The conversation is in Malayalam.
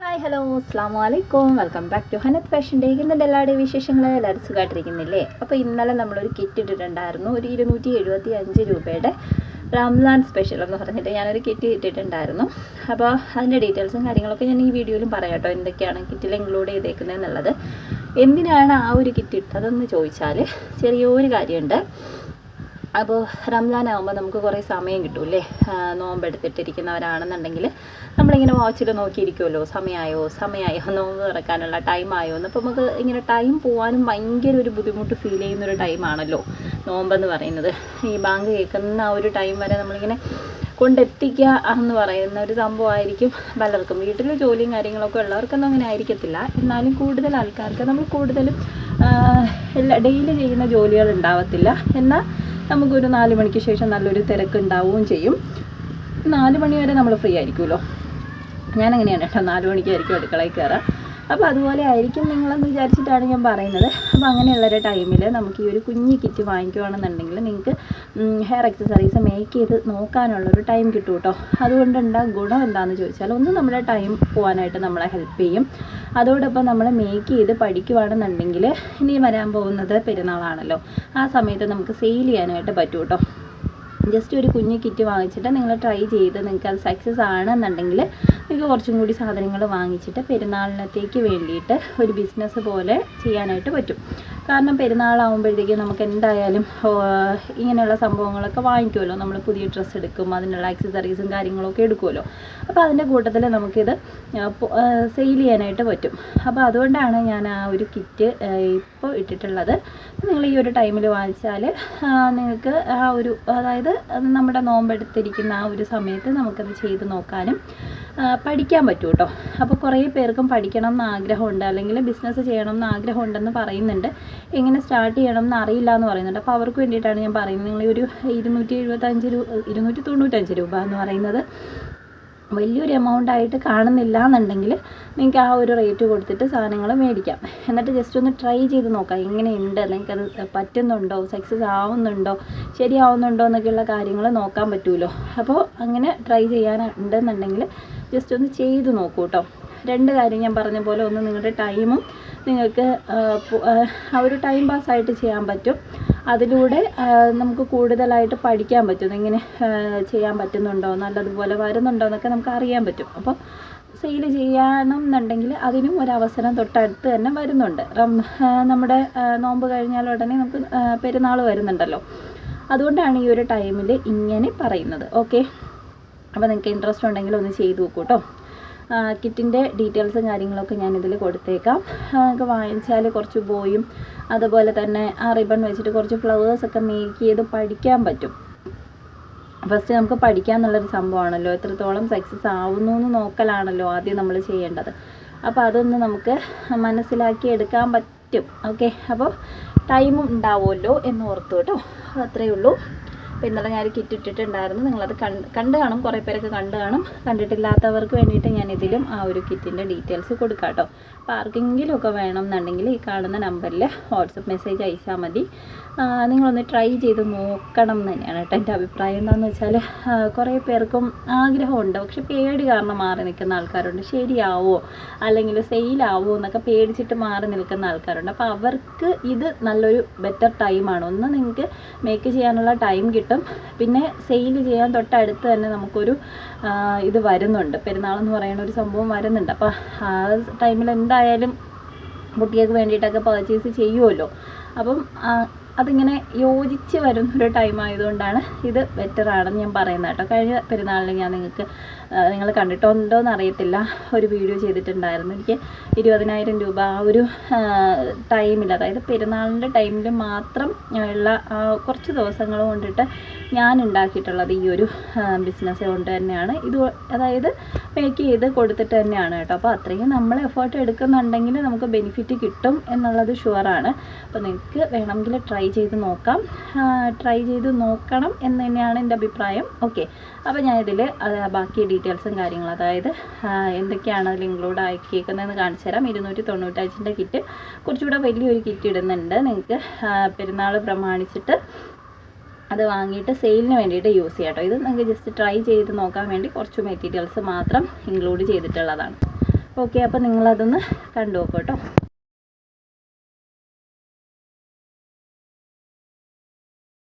ഹായ് ഹലോ അസ്സാം വലൈക്കും welcome back to Hanath fashion day ഇന്നത്തെ എല്ലാവരുടെയും വിശേഷങ്ങൾ എല്ലാവരും സുഖമായിട്ടിരിക്കുന്നില്ലേ അപ്പോൾ ഇന്നലെ നമ്മളൊരു കിറ്റ് ഇട്ടിട്ടുണ്ടായിരുന്നു. ഒരു ഇരുന്നൂറ്റി എഴുപത്തി അഞ്ച് രൂപയുടെ റംസാൻ സ്പെഷ്യൽ എന്ന് പറഞ്ഞിട്ട് ഞാനൊരു കിറ്റ് ഇട്ടിട്ടുണ്ടായിരുന്നു. അപ്പോൾ അതിന്റെ ഡീറ്റെയിൽസും കാര്യങ്ങളൊക്കെ ഞാൻ ഈ വീഡിയോയിലും പറയാം കേട്ടോ. എന്തൊക്കെയാണ് കിറ്റിൽ ഇൻക്ലൂഡ് ചെയ്തേക്കുന്നത് എന്നുള്ളത് എന്തിനാണ് ആ ഒരു കിറ്റ് ഇട്ടതെന്ന് ചോദിച്ചാൽ ചെറിയൊരു കാര്യമുണ്ട്. അപ്പോൾ റംസാനാവുമ്പോൾ നമുക്ക് കുറേ സമയം കിട്ടൂല്ലേ? നോമ്പെടുത്തിട്ടിരിക്കുന്നവരാണെന്നുണ്ടെങ്കിൽ നമ്മളിങ്ങനെ വാച്ചിൽ നോക്കിയിരിക്കുമല്ലോ സമയമായോ സമയമായോ നോമ്പ് തുറക്കാനുള്ള ടൈമായോ എന്ന് അപ്പോൾ നമുക്ക് ഇങ്ങനെ ടൈം പോകാനും ഭയങ്കര ഒരു ബുദ്ധിമുട്ട് ഫീൽ ചെയ്യുന്നൊരു ടൈമാണല്ലോ നോമ്പെന്ന് പറയുന്നത്. ഈ ബാങ്ക് കേൾക്കുന്ന ആ ഒരു ടൈം വരെ നമ്മളിങ്ങനെ കൊണ്ടെത്തിക്കുക എന്ന് പറയുന്ന ഒരു സംഭവമായിരിക്കും പലർക്കും. വീട്ടിൽ ജോലിയും കാര്യങ്ങളൊക്കെ ഉള്ളവർക്കൊന്നും അങ്ങനെ ആയിരിക്കത്തില്ല. എന്നാലും കൂടുതൽ ആൾക്കാർക്ക് നമ്മൾ കൂടുതലും എല്ലാ ഡെയിലി ചെയ്യുന്ന ജോലികൾ ഉണ്ടാവത്തില്ല. എന്നാൽ നമുക്കൊരു നാല് മണിക്ക് ശേഷം നല്ലൊരു തിരക്ക് ഉണ്ടാവുകയും ചെയ്യും. നാല് മണി വരെ നമ്മൾ ഫ്രീ ആയിരിക്കുമല്ലോ. ഞാൻ അങ്ങനെയാണ് കേട്ടോ. നാല് മണിക്കായിരിക്കും അടുക്കളയിൽ കയറുക. അപ്പോൾ അതുപോലെ ആയിരിക്കും നിങ്ങളെന്ന് വിചാരിച്ചിട്ടാണ് ഞാൻ പറയുന്നത്. അപ്പോൾ അങ്ങനെയുള്ളൊരു ടൈമിൽ നമുക്ക് ഈ ഒരു കുഞ്ഞ് കിറ്റ് വാങ്ങിക്കുകയാണെന്നുണ്ടെങ്കിൽ നിങ്ങൾക്ക് ഹെയർ എക്സസറീസ് മേക്ക് ചെയ്ത് നോക്കാനുള്ളൊരു ടൈം കിട്ടും കേട്ടോ അതുകൊണ്ടുണ്ടാ ഗുണം എന്താണെന്ന് ചോദിച്ചാൽ ഒന്ന് നമ്മുടെ ടൈം പോകാനായിട്ട് നമ്മളെ ഹെൽപ്പ് ചെയ്യും. അതോടൊപ്പം നമ്മൾ മേക്ക് ചെയ്ത് പഠിക്കുവാണെന്നുണ്ടെങ്കിൽ ഇനി വരാൻ പോകുന്നത് പെരുന്നാളാണല്ലോ. ആ സമയത്ത് നമുക്ക് സെയിൽ ചെയ്യാനായിട്ട് പറ്റും കേട്ടോ ജസ്റ്റ് ഒരു കുഞ്ഞു കിറ്റ് വാങ്ങിച്ചിട്ട് നിങ്ങൾ ട്രൈ ചെയ്ത് നിങ്ങൾക്ക് അത് സക്സസ് ആണെന്നുണ്ടെങ്കിൽ നിങ്ങൾക്ക് കുറച്ചും കൂടി സാധനങ്ങൾ വാങ്ങിച്ചിട്ട് പെരുന്നാളിനത്തേക്ക് വേണ്ടിയിട്ട് ഒരു ബിസിനസ് പോലെ ചെയ്യാനായിട്ട് പറ്റും. കാരണം പെരുന്നാളാകുമ്പോഴത്തേക്കും നമുക്ക് എന്തായാലും ഇങ്ങനെയുള്ള സംഭവങ്ങളൊക്കെ വാങ്ങിക്കുമല്ലോ. നമ്മൾ പുതിയ ഡ്രസ്സ് എടുക്കും അതിനുള്ള ആക്സസറീസും കാര്യങ്ങളൊക്കെ എടുക്കുമല്ലോ. അപ്പോൾ അതിന്റെ കൂട്ടത്തിൽ നമുക്കിത് സെയിൽ ചെയ്യാനായിട്ട് പറ്റും. അപ്പോൾ അതുകൊണ്ടാണ് ഞാൻ ആ ഒരു കിറ്റ് ഇപ്പോൾ ഇട്ടിട്ടുള്ളത്. നിങ്ങൾ ഈ ഒരു ടൈമിൽ വാങ്ങിച്ചാൽ നിങ്ങൾക്ക് ആ ഒരു അതായത് അത് നമ്മുടെ നോമ്പെടുത്തിരിക്കുന്ന ആ ഒരു സമയത്ത് നമുക്കത് ചെയ്ത് നോക്കാനും പഠിക്കാൻ പറ്റും കേട്ടോ അപ്പോൾ കുറേ പേർക്കും പഠിക്കണം എന്ന് ആഗ്രഹമുണ്ട് അല്ലെങ്കിൽ ബിസിനസ് ചെയ്യണം എന്ന് ആഗ്രഹമുണ്ടെന്ന് പറയുന്നുണ്ട്. എങ്ങനെ സ്റ്റാർട്ട് ചെയ്യണം എന്ന് അറിയില്ല എന്ന് പറയുന്നുണ്ട്. അപ്പോൾ അവർക്ക് വേണ്ടിയിട്ടാണ് ഞാൻ പറയുന്നത്. നിങ്ങൾ ഒരു ഇരുന്നൂറ്റി എഴുപത്തഞ്ച് രൂപ ഇരുന്നൂറ്റി തൊണ്ണൂറ്റഞ്ച് രൂപ എന്ന് പറയുന്നത്. വലിയൊരു എമൗണ്ട് ആയിട്ട് കാണുന്നില്ല എന്നുണ്ടെങ്കിൽ നിങ്ങൾക്ക് ആ ഒരു റേറ്റ് കൊടുത്തിട്ട് സാധനങ്ങൾ മേടിക്കാം. എന്നിട്ട് ജസ്റ്റ് ഒന്ന് ട്രൈ ചെയ്ത് നോക്കാം. എങ്ങനെയുണ്ട്? അത് പറ്റുന്നുണ്ടോ? സക്സസ് ആവുന്നുണ്ടോ? ശരിയാവുന്നുണ്ടോ? എന്നൊക്കെയുള്ള കാര്യങ്ങൾ നോക്കാൻ പറ്റുമല്ലോ അപ്പോൾ അങ്ങനെ ട്രൈ ചെയ്യാനുണ്ടെന്നുണ്ടെങ്കിൽ ജസ്റ്റ് ഒന്ന് ചെയ്ത് നോക്കൂ കേട്ടോ രണ്ട് കാര്യം ഞാൻ പറഞ്ഞ പോലെ ഒന്ന് നിങ്ങളുടെ ടൈമും നിങ്ങൾക്ക് ആ, ഒരു ടൈം പാസ്സായിട്ട് ചെയ്യാൻ പറ്റും. അതിലൂടെ നമുക്ക് കൂടുതലായിട്ട് പഠിക്കാൻ പറ്റും. ഇങ്ങനെ ചെയ്യാൻ പറ്റുന്നുണ്ടോ നല്ലതുപോലെ വരുന്നുണ്ടോ എന്നൊക്കെ നമുക്ക് അറിയാൻ പറ്റും. അപ്പോൾ സെയിൽ ചെയ്യണം എന്നുണ്ടെങ്കിൽ അതിനും ഒരവസരം തൊട്ടടുത്ത് തന്നെ വരുന്നുണ്ട്. നമ്മുടെ നോമ്പ് കഴിഞ്ഞാൽ ഉടനെ നമുക്ക് പെരുന്നാൾ വരുന്നുണ്ടല്ലോ. അതുകൊണ്ടാണ് ഈ ഒരു ടൈമിൽ ഇങ്ങനെ പറയുന്നത്. ഓക്കെ അപ്പോൾ നിങ്ങൾക്ക് ഇൻട്രസ്റ്റ് ഉണ്ടെങ്കിൽ ഒന്ന് ചെയ്തു നോക്കൂ കേട്ടോ കിറ്റിന്റെ ഡീറ്റെയിൽസും കാര്യങ്ങളൊക്കെ ഞാൻ ഇതിൽ കൊടുത്തേക്കാം നമുക്ക് വാങ്ങിച്ചാൽ കുറച്ച് ബോയും അതുപോലെ തന്നെ ആ റിബൺ വെച്ചിട്ട് കുറച്ച് ഫ്ലവേഴ്സൊക്കെ മേക്ക് ചെയ്ത് പഠിക്കാൻ പറ്റും. ഫസ്റ്റ് നമുക്ക് പഠിക്കാം എന്നുള്ളൊരു സംഭവമാണല്ലോ. എത്രത്തോളം സക്സസ് ആവുന്നു എന്ന് നോക്കലാണല്ലോ ആദ്യം നമ്മൾ ചെയ്യേണ്ടത്. അപ്പോൾ അതൊന്ന് നമുക്ക് മനസ്സിലാക്കി എടുക്കാൻ പറ്റും. ഓക്കെ അപ്പോൾ ടൈമും ഉണ്ടാവുമല്ലോ എന്ന് ഓർത്തു കേട്ടോ അത്രയേ ഉള്ളൂ. അപ്പോൾ ഇന്നലെ ഞാൻ കിറ്റ് ഇട്ടിട്ടുണ്ടായിരുന്നു നിങ്ങളത് കണ്ട് കണ്ട് കാണും. കുറേ പേരൊക്കെ കണ്ട് കാണും. കണ്ടിട്ടില്ലാത്തവർക്ക് വേണ്ടിയിട്ട് ഞാൻ ഇതിലും ആ ഒരു കിറ്റിന്റെ ഡീറ്റെയിൽസ് കൊടുക്കാം കേട്ടോ ഒക്കെ വേണം എന്നുണ്ടെങ്കിൽ ഈ കാണുന്ന നമ്പറിൽ വാട്സപ്പ് മെസ്സേജ് അയച്ചാൽ മതി. നിങ്ങളൊന്ന് ട്രൈ ചെയ്ത് നോക്കണം എന്ന് തന്നെയാണ് കേട്ടോ എന്റെ അഭിപ്രായം. എന്താണെന്ന് വെച്ചാൽ കുറേ പേർക്കും ആഗ്രഹമുണ്ട്. പക്ഷെ പേടി കാരണം മാറി നിൽക്കുന്ന ആൾക്കാരുണ്ട്. ശരിയാവോ? അല്ലെങ്കിൽ സെയിലാവോ എന്നൊക്കെ പേടിച്ചിട്ട് മാറി നിൽക്കുന്ന ആൾക്കാരുണ്ട്. അപ്പോൾ അവർക്ക് ഇത് നല്ലൊരു ബെറ്റർ ടൈമാണ് ഒന്ന് നിങ്ങൾക്ക് മേക്ക് ചെയ്യാനുള്ള ടൈം കിട്ടും. പിന്നെ സെയിൽ ചെയ്യാൻ തൊട്ടടുത്ത് തന്നെ നമുക്കൊരു ഇത് വരുന്നുണ്ട്. പെരുന്നാളെന്ന് പറയുന്ന ഒരു സംഭവം വരുന്നുണ്ട്. അപ്പോൾ ആ ടൈമിൽ എന്തായാലും കുട്ടികൾക്ക് വേണ്ടിയിട്ടൊക്കെ പർച്ചേസ് ചെയ്യുമല്ലോ അപ്പം അതിങ്ങനെ യോജിച്ച് വരുന്നൊരു ടൈം ആയതുകൊണ്ടാണ് ഇത് ബെറ്റർ ആണെന്ന് ഞാൻ പറയുന്നത് കേട്ടോ. കഴിഞ്ഞ പെരുന്നാളിൽ ഞാൻ നിങ്ങൾക്ക് നിങ്ങൾ കണ്ടിട്ടുണ്ടോ എന്ന് അറിയത്തില്ല ഒരു വീഡിയോ ചെയ്തിട്ടുണ്ടായിരുന്നു. എനിക്ക് ഇരുപതിനായിരം രൂപ ആ ഒരു ടൈമിൽ അതായത് പെരുന്നാളിന്റെ ടൈമിൽ മാത്രം ഉള്ള കുറച്ച് ദിവസങ്ങൾ കൊണ്ടിട്ട് ഞാൻ ഉണ്ടാക്കിയിട്ടുള്ളത് ഈ ഒരു ബിസിനസ് കൊണ്ട് തന്നെയാണ്. ഇത് അതായത് പേക്ക് ചെയ്ത് കൊടുത്തിട്ട് തന്നെയാണ് കേട്ടോ. അപ്പോൾ അത്രയും നമ്മൾ എഫേർട്ട് എടുക്കുന്നുണ്ടെങ്കിൽ നമുക്ക് ബെനിഫിറ്റ് കിട്ടും എന്നുള്ളത് ഷുവറാണ് അപ്പോൾ നിങ്ങൾക്ക് വേണമെങ്കിൽ ട്രൈ ചെയ്ത് നോക്കാം. ട്രൈ ചെയ്ത് നോക്കണം എന്ന് തന്നെയാണ് എന്റെ അഭിപ്രായം. ഓക്കെ അപ്പോൾ ഞാൻ ഇതിൽ ബാക്കി ഡീറ്റെയിൽസും കാര്യങ്ങളും അതായത് എന്തൊക്കെയാണ് അതിൽ ഇൻക്ലൂഡ് ആക്കിയേക്കുന്നതെന്ന് കാണിച്ചു തരാം. ഇരുന്നൂറ്റി തൊണ്ണൂറ്റഞ്ചിന്റെ കിറ്റ് കുറച്ചുകൂടെ വലിയൊരു കിറ്റ് ഇടുന്നുണ്ട്. നിങ്ങൾക്ക് പെരുന്നാൾ പ്രമാണിച്ചിട്ട് അത് വാങ്ങിയിട്ട് സെയിലിന് വേണ്ടിയിട്ട് യൂസ് ചെയ്യാം കേട്ടോ. ഇത് നിങ്ങൾക്ക് ജസ്റ്റ് ട്രൈ ചെയ്ത് നോക്കാൻ വേണ്ടി കുറച്ച് മെറ്റീരിയൽസ് മാത്രം ഇൻക്ലൂഡ് ചെയ്തിട്ടുള്ളതാണ്. ഓക്കെ അപ്പോൾ നിങ്ങളതൊന്ന് കണ്ടു നോക്കൂ കേട്ടോ.